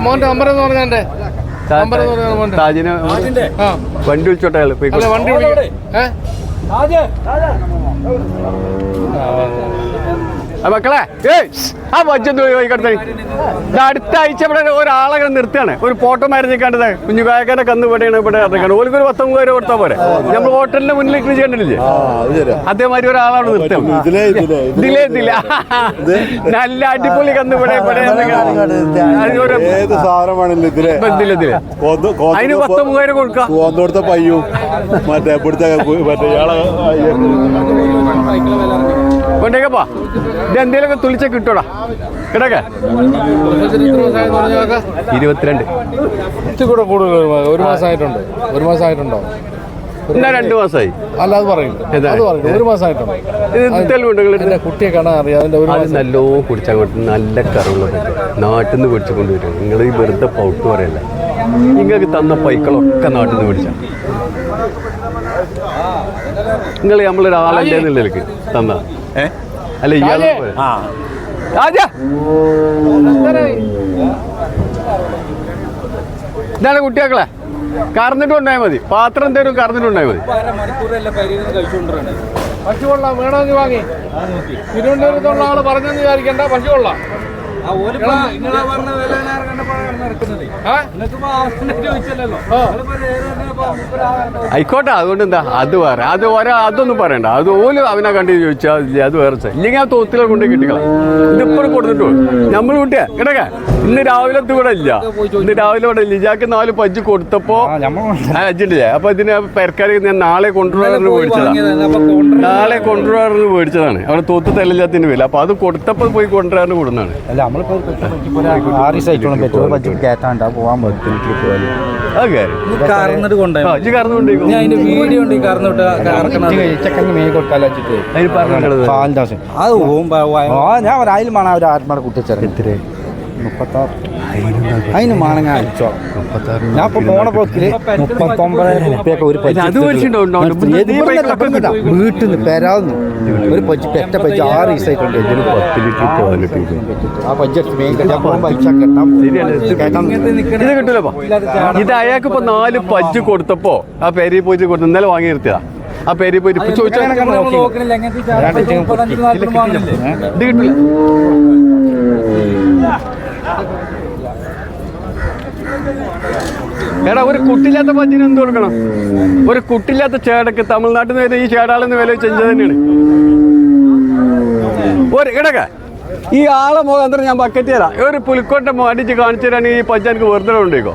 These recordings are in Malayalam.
മോന്റെ നമ്പർ എന്ന് പറഞ്ഞാ എന്റെ നമ്പർ എന്ന് പറഞ്ഞാ മോന്റെ താജിന് വണ്ടി വിളിച്ചോട്ടെ അയാൾ വണ്ടി വിളിക്കട്ടെ മക്കളെ ഏയ് ആ വജ്ജെന്ത് പോയിക്കടുത്ത അടുത്ത ആഴ്ച ഇവിടെ ഒരാളെ നിർത്തുകയാണ് ഒരു ഫോട്ടോ മരഞ്ഞിക്കാണ്ടത് കുഞ്ഞു കായക്കാരെ കന്ന് ഇവിടെയാണ് ഇവിടെ ഇറങ്ങിക്കാണ് ഓർക്ക് ഒരു പത്തൊമ്പത് പേര് കൊടുത്താൽ പോരെ നമ്മൾ ഹോട്ടലിന്റെ മുന്നിൽ കൃഷി കണ്ടില്ലേ അതേമാതിരി ഒരാളാണ് നിർത്തും ഇതിലേ ഇതിലേ ഇതിലേ ഇതില്ല നല്ല അടിപൊളി കന്ന് ഇവിടെ അതിന് പത്തൊമ്പത് പേര് കൊടുക്കാം പയ്യും മറ്റേ ഇവിടുത്തെ മറ്റേ ഇയാളെ കൊണ്ടേക്കപ്പാ ഇത് എന്തേലൊക്കെ തുളിച്ച കിട്ടോടാ. കിടക്ക. ഇരുപത്തിരണ്ട്. കൂടെ കൂടുതൽ ഒരു മാസമായിട്ടുണ്ട്. ഒരു മാസമായിട്ടുണ്ടോ? രണ്ട് മാസമായി. അല്ല അത് പറയും. ഒരു മാസമായിട്ടുണ്ട്? കുട്ടിയെ കാണാൻ അറിയാം. അതിന്റെ ഒരു മാസം. നല്ലോ കുടിച്ചാൽ കൊടുത്ത് നല്ല കറുള്ള നാട്ടിൽ നിന്ന് പിടിച്ചു കൊണ്ടുവരും. നിങ്ങൾ ഈ വെറുതെ പൗട്ട് പറയല്ല? നിങ്ങൾക്ക് തന്ന പൈക്കളൊക്കെ നാട്ടിൽ നിന്ന് പിടിച്ച നിങ്ങൾ നമ്മളൊരാളല്ലേ എന്നുള്ളതിലേക്ക് തന്ന. ഏ? അല്ല. രാജാ. ഇതാണ് കുട്ടിയാക്കളെ. കറന്നിട്ട് ഉണ്ടായാൽ മതി. പാത്രം എന്തേലും കറന്നിട്ട് ഉണ്ടായാൽ മതി. പശു കൊള്ളാം വേണമെങ്കിൽ വാങ്ങി. തിരുവനന്തപുരത്തുള്ള ആൾ പറഞ്ഞെന്ന് വിചാരിക്കണ്ട. പശു കൊള്ളാം ആ? ആ. ആയിക്കോട്ടെ അതുകൊണ്ട് എന്താ? അത് വേറെ. അത് ഒരാ അതൊന്നും പറയണ്ട. അത് ഓൽ അവനെ കണ്ടു ചോദിച്ചാൽ അത് വേറെ ഇല്ലെങ്കിൽ ആ തോത്തിലെ കൊണ്ട് കിട്ടിക്കളാം. ഇതിപ്പോഴും കൊടുത്തിട്ടു നമ്മൾ കുട്ടിയാ കിടക്ക ഇന്ന് രാവിലെ ഇവിടെ ഇല്ല. ഇന്ന് രാവിലെ ഇവിടെ ഇല്ല. ഇജാക്ക് നാല് പജ്ജ് കൊടുത്തപ്പോ അജിണ്ടില്ലേ അപ്പൊ ഇതിന് പെരക്കാരി ഞാൻ നാളെ കൊണ്ടുവരാറിന് മേടിച്ചതാണ് നാളെ കൊണ്ടുവരാറിന് മേടിച്ചതാണ്. അവിടെ തോത്ത് തെല്ലില്ലാത്തതിന് വില അപ്പൊ അത് കൊടുത്തപ്പോൾ പോയി കൊണ്ടുവരാറിന് കൊടുക്കുന്നതാണ് അല്ല നമ്മളിപ്പോ ആറ് ദിവസമായിട്ടോളം പെട്രോൾ ബഡ്ജറ്റ് കയറ്റാണ്ടാ പോവാൻ പറ്റും. ഞാൻ ഒരു അതിൽ വേണം ഒരു ആത്മാടെ കുട്ടിച്ചേർന്ന് മുപ്പത്താറ്. അതിന് വേണമെങ്കിൽ അയച്ചോ ഞാൻ ഇപ്പൊ പോണ പോക്കിൽ മുപ്പത്തൊമ്പതായിരം റുപ്യൊക്കെ ഒരു. വീട്ടിൽ നിന്ന് പെരാന്ന് ഒരു പജ്ജ് പെറ്റ പജ്ജ് ആറ് ദിവസമായിട്ടുണ്ട് ഇതിന് പത്ത് ലിറ്റർ പാലിട്ട് ആ പജ്ജ് എടുത്ത് മേൻ കെട്ടാൻ പോകുമ്പോൾ ഇത് കിട്ടൂലപ്പോ ഇത് അയാൾക്ക് ഇപ്പൊ നാല് പജ്ജ് കൊടുത്തപ്പോ ആ പെരി പൂജ കൊടുത്തു ഇന്നലെ വാങ്ങി നിർത്തിയതാ ആ പേര് പോയിട്ട് ചോദിച്ചാൽ ഇത് കിട്ടില്ല എടാ ഒരു കുട്ടില്ലാത്ത പച്ചിന് എന്ത് കൊടുക്കണം? ഒരു കുട്ടില്ലാത്ത ചേടക്ക് തമിഴ്നാട്ടിൽ നിന്ന് വരുന്ന ഈ ചേടാളെന്ന് വില ചെഞ്ചത് തന്നെയാണ്. ഒരു ഇടക്ക ഈ ആളെ മുഖം എന്താ ഞാൻ ബക്കറ്റ് തരാം ഒരു പുലിക്കോട്ടെ അടിച്ച് കാണിച്ചു തരാണെങ്കിൽ ഈ പച്ച എനിക്ക് വെറുതെ ഉണ്ടേക്കോ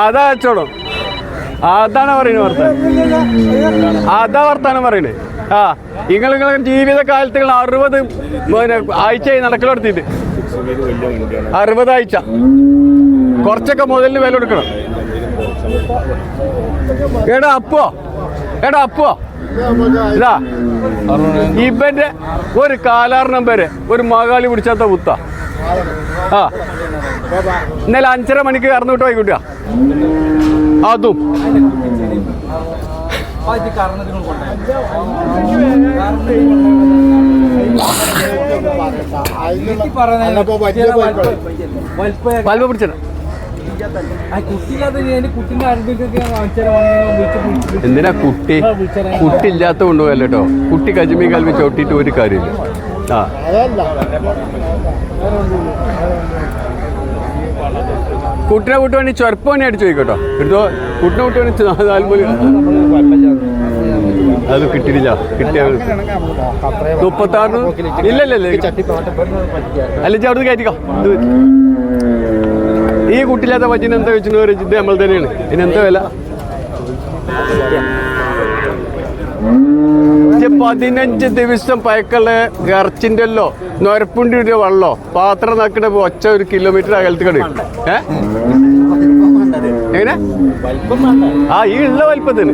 അതാ അച്ചോടും. അതാണ് പറയുന്നത് വർത്താനം. അതാ വർത്താനം പറയുന്നത് ആ നിങ്ങൾ ജീവിത ജീവിതകാലത്ത് നിങ്ങൾ അറുപത് ആഴ്ചയായി നടക്കലെടുത്തിട്ട്. അറുപത് ആഴ്ച. കുറച്ചൊക്കെ മുതലിന് വില കൊടുക്കണം. എടാ അപ്പോ എടാ അപ്പോ ഇതാ. ഇവന്റെ ഒരു കാലാറിനം വരെ ഒരു മകാളി പിടിച്ചാത്ത കുത്ത. ആ. ഇന്നലെ അഞ്ചര മണിക്ക് കറന്നു വിട്ടോ ആയിക്കോട്ടെ അതും. പൽവ പിടിച്ചത് എന്തിനാ കുട്ടി? കുട്ടി ഇല്ലാത്ത കൊണ്ടുപോയല്ലോ കേട്ടോ കുട്ടി കജിമി കൽവി ചോട്ടിട്ട് ഒരു കാര്യമില്ല. ആ. കുട്ടിനെ വിട്ട് വേണ്ടി ചെറുപ്പം തന്നെ അടിച്ചു ചോദിക്കട്ടോ. എടുത്തോ കുട്ടിനെ വിട്ട് വേണ്ടി നാൽപ്പത് അത് കിട്ടിയില്ല കിട്ടിയ മുപ്പത്താറിന്? ഇല്ലല്ലേ ഇല്ല ഇല്ല അല്ല അവിടുന്ന് കയറ്റിക്കോ. ഈ കുട്ടിയില്ലാത്ത പച്ചിന് എന്താ വെച്ചിട്ട് ഒരു ചിന്ത നമ്മൾ തന്നെയാണ്. ഇനി എന്താ വില? പതിനഞ്ച് ദിവസം പയക്കൾ ഇറച്ചിന്റെ അല്ലോ നൊരപ്പുണ്ടി ഒരു വള്ളോ പാത്രം നക്കിട ഒച്ച ഒരു കിലോമീറ്റർ അകലത്ത് കടി ഏ? എങ്ങനെ? ആ ഈ ഉള്ള വലിപ്പത്തിന്.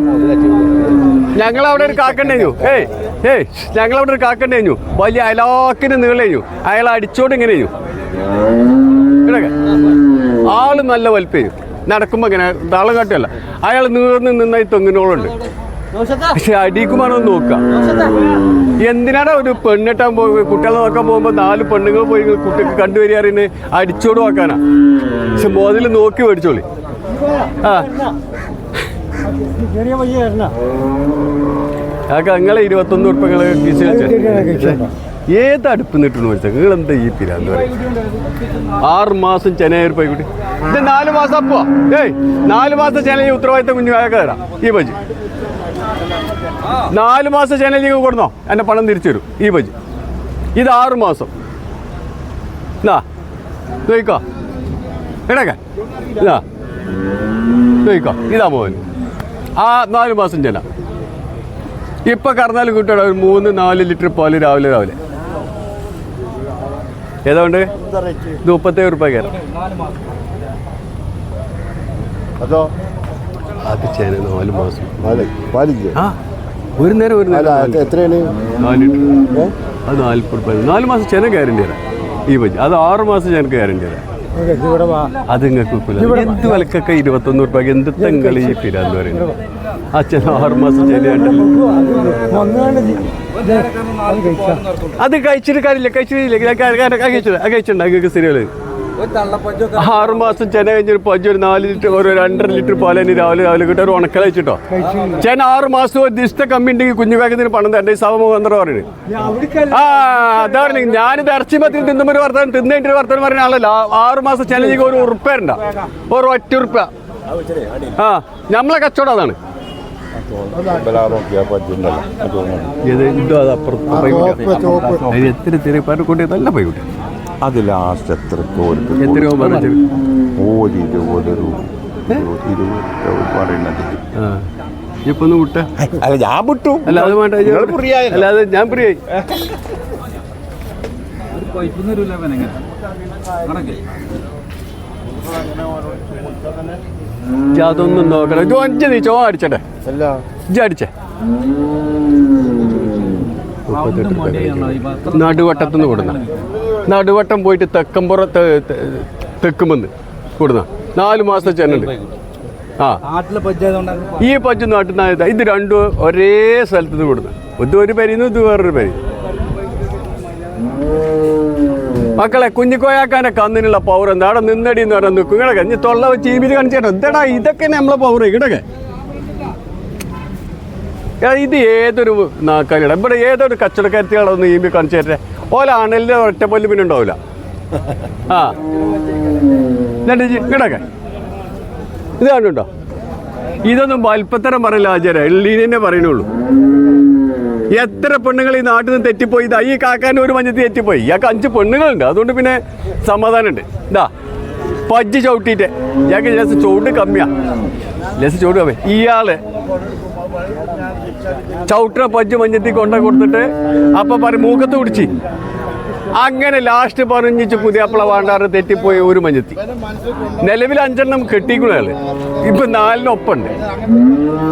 ഞങ്ങൾ അവിടെ ഒരു കാക്കണ്ടേഞ്ഞു ഏയ് ഏയ് ഞങ്ങൾ അവിടെ ഒരു കാക്കണ്ടേഞ്ഞു വലിയ അയലാക്കിന് നീളേഞ്ഞു അയാൾ അടിച്ചോണ്ട് ഇങ്ങനെ ചെയ്യും ആൾ നല്ല വലിപ്പയും നടക്കുമ്പോ ഇങ്ങനെ താളം കാട്ടിയല്ല. അയാൾ നീർന്ന് നിന്നായി തെങ്ങിനോളുണ്ട്. പക്ഷെ അടിക്കുമാണോ നോക്കാം എന്തിനാണ് ഒരു പെണ്ണിട്ടാൻ പോയി കുട്ടികളെ നോക്കാൻ പോകുമ്പോൾ നാല് പെണ്ണുങ്ങൾ പോയി കുട്ടിക്ക് കണ്ടുവരിക അറിയുന്നത് അടിച്ചോട് നോക്കാനാ. പക്ഷെ മോതിൽ നോക്കി മേടിച്ചോളി. ആ. അതൊക്കെ നിങ്ങളെ ഇരുപത്തൊന്ന് ഉറുപ്പങ്ങളെ കിസിൽ ഏത് അടുപ്പ് നിട്ടു വെച്ചാൽ നിങ്ങൾ എന്താ ഈ പിരാന്ത് പറയും. ആറ് മാസം ചെനയായിരം രൂപ കൂടി ഇത് നാല് മാസം അപ്പോ? ഏയ് നാല് മാസം ചെന ഈ ഉത്തരവാദിത്തം കുഞ്ഞു തരാം. ഈ ബജി. നാല് മാസം ചെന നിങ്ങൾ കൊടുന്നോ? എന്നെ പണം തിരിച്ചു തരും. ഈ ബജി. ഇത് ആറ് മാസം. എന്നാ നോക്കോ എടക്കാൻ എന്നാ നോക്കോ ഇതാ മോൻ ആ നാല് മാസം ചെന. ഇപ്പൊ കറന്നാൽ കിട്ടണം ഒരു മൂന്ന് നാല് ലിറ്റർ പാൽ രാവിലെ രാവിലെ. ഏതാണ്ട് ഇത് മുപ്പത്തേഴ് കയറാം അതോ? അത് ചേന നാല് മാസം. ആ ഒരു നേരം ഒരു നേരം എത്രയാണ്? നാല് അത് നാൽപ്പത് റുപ്യ നാല് മാസം ചേന ഗ്യാരണ്ടി തരാം. ഈ പറ്റി അത് ആറ് മാസം ചെനക്ക് ഗ്യാരണ്ടി തരാം. അത് നിങ്ങൾക്ക് എന്ത് വിലക്കൊക്കെ ഇരുപത്തൊന്ന് റുപ്യ എന്ത് ഈ പിരാന്ന് പറയുന്നത്? അച്ഛൻ ആറ് മാസം ചെനയുണ്ടല്ലോ അത് കഴിച്ചിട്ട് കാര്യമില്ല കഴിച്ചിട്ടില്ല കഴിച്ചിട്ടുണ്ടോ. ഒരു തള്ളപ്പഞ്ചൊക്കെ ആറ് മാസം ചെന കഴിഞ്ഞൊരു പജ്ജ് ഒരു നാല് ലിറ്റർ ഒരു രണ്ടര ലിറ്റർ പാൽ തന്നെ രാവിലെ രാവിലെ കിട്ടും. ഒരു ഉണക്കല വെച്ചിട്ടോ? ചെന ആറു മാസം ഒരു ദിവസത്തെ കമ്മി ഉണ്ടെങ്കിൽ കുഞ്ഞു വേഗത്തിന് പണം തന്നെ ഈ സവമുഖന്തരം പറയുന്നത്. ആ അതാ പറഞ്ഞത് ഞാനിത് ഇറച്ചി പത്തി തിന്നുമ്പോൾ ഒരു വർത്തമാനം തിന്നേണ്ട വർത്തമാനം പറയുന്ന ആളല്ല. ആറു മാസം ചെലഞ്ചിക്ക് ഒരു ഉറുപ്പ ഉണ്ട ഒരു ഒറ്റ ഉറുപ്പ. ആ നമ്മളെ കച്ചവടം അതാണ്. ഇത് ഇതോ അത് അപ്പുറത്ത് അതിന് എത്ര ചെറിയ പാരക്കൂട്ടി നല്ല പൈക്കുട്ടി അത് ലാസ്റ്റ് എത്ര കോർക്ക് എത്രയോ പറഞ്ഞു ഒരു ഇരുപത് രൂപ. ഇരുപത് രൂപ പറയുന്നത്. ആ. ഇപ്പൊ ഒന്ന് വിട്ട. അല്ല ഞാൻ വിട്ടു. അല്ല അത് വേണ്ട. ഞാൻ പ്രിയായി അതൊന്നും നോക്കണം ഇത് ഒഞ്ച് നീ ചോ അടിച്ചട്ടെ. ഇജ്ജ് അടിച്ചേ. നാട്ടുവട്ടത്തുനിന്ന് മടിയാണ് നടുവട്ടം പോയിട്ട് തെക്കമ്പുറ തെക്കുമെന്ന് കൊടുന്ന. നാല് മാസത്തെ ചെന്നുണ്ട് ആ. ഈ പഞ്ച് നാട്ടിൽ നിന്നാ ഇത് രണ്ടും ഒരേ സ്ഥലത്ത് നിന്ന് കൊടുന്ന. ഇത് ഒരു പരിന്ന് ഇത് വേറൊരു പരി മക്കളെ കുഞ്ഞിക്കോയാക്കാന്റെ കന്നിനുള്ള പവർ എന്താ? അവിടെ നിന്നടി എന്ന് പറഞ്ഞാൽ നിൽക്കും. ഇങ്ങടൊക്കെ ഇനി തൊള്ള വെച്ച് ഈ കാണിച്ചേട്ടോ. എന്താടാ ഇതൊക്കെ നമ്മളെ പവർ ഇങ്ങടക്കെ. ഇത് ഏതൊരു നാക്കാലിട ഇവിടെ ഏതൊരു കച്ചവടക്കാരത്തിയാളൊന്ന് ഈ കാണിച്ചു തരട്ടെ ഓല ഒറ്റ പല്ല് പിന്നെ ഉണ്ടാവില്ല. ആ. എന്നിട്ട് ഇങ്ങടക്കെ ഇത് കണ്ടുണ്ടോ? ഇതൊന്നും വലിപ്പത്തരം പറയില്ല ആചാര എള്ളീനെ പറയണുള്ളൂ എത്ര പെണ്ണുങ്ങൾ ഈ നാട്ടിൽ നിന്ന് തെറ്റിപ്പോയി? ഇതാ ഈ കാക്കാന്റെ ഒരു മഞ്ഞത്തി തെറ്റിപ്പോയി. ഇയാൾക്ക് അഞ്ച് പെണ്ണുങ്ങളുണ്ട്. അതുകൊണ്ട് പിന്നെ സമാധാനമുണ്ട്. ഇതാ പജ്ജ് ചവിട്ടിയിട്ട്. ഇയാൾക്ക് ലെസ് ചൂട് കമ്മിയാ. ലെസ് ചൂട് കമ്മി. ഇയാൾ ചവിട്ട പജ്ജ് മഞ്ഞത്തി കൊണ്ട കൊടുത്തിട്ട് അപ്പൊ പറയും മൂക്കത്ത് പിടിച്ച്. അങ്ങനെ ലാസ്റ്റ് പറഞ്ഞിച്ച് പുതിയപ്പള വാണ്ടാറ് തെറ്റിപ്പോയി ഒരു മഞ്ഞത്തി. നിലവിൽ അഞ്ചെണ്ണം കെട്ടിക്കുള്ള ഇപ്പൊ നാലിനൊപ്പുണ്ട്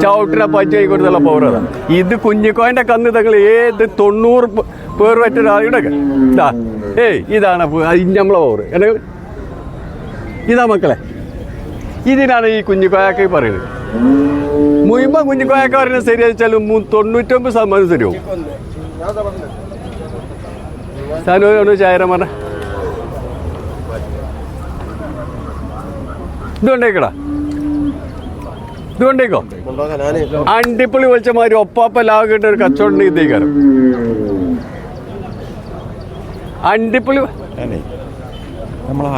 ചവിട്ടിനെ പച്ച കൊടുത്തുള്ള പൗരതാണ് ഇത് കുഞ്ഞിക്കോയന്റെ കന്ന് തങ്ങൾ ഏത് തൊണ്ണൂറ് പേർ പറ്റ ഒരാളുടെ ഇതാ ഏയ് ഇതാണ് നമ്മളെ എന്നെ ഇതാ മക്കളെ. ഇതിനാണ് ഈ കുഞ്ഞിക്കോയാക്കി പറയുന്നത്. മുയിമ്പ കുഞ്ഞിക്കോയക്കാരനെ ശരിയാ വെച്ചാൽ തൊണ്ണൂറ്റൊമ്പത് ശതമാനം ശരിയാവും. സാനോ ചായര പറഞ്ഞ ഇതുകൊണ്ടേക്കടാ ഇതുകൊണ്ടേക്കോ അണ്ടിപ്പുളി വിളിച്ച മാതിരി ഒപ്പാപ്പ ലാവ് കിട്ട ഒരു കച്ചവടം ഇതേക്കാരം. അണ്ടിപ്പുളി നമ്മളെ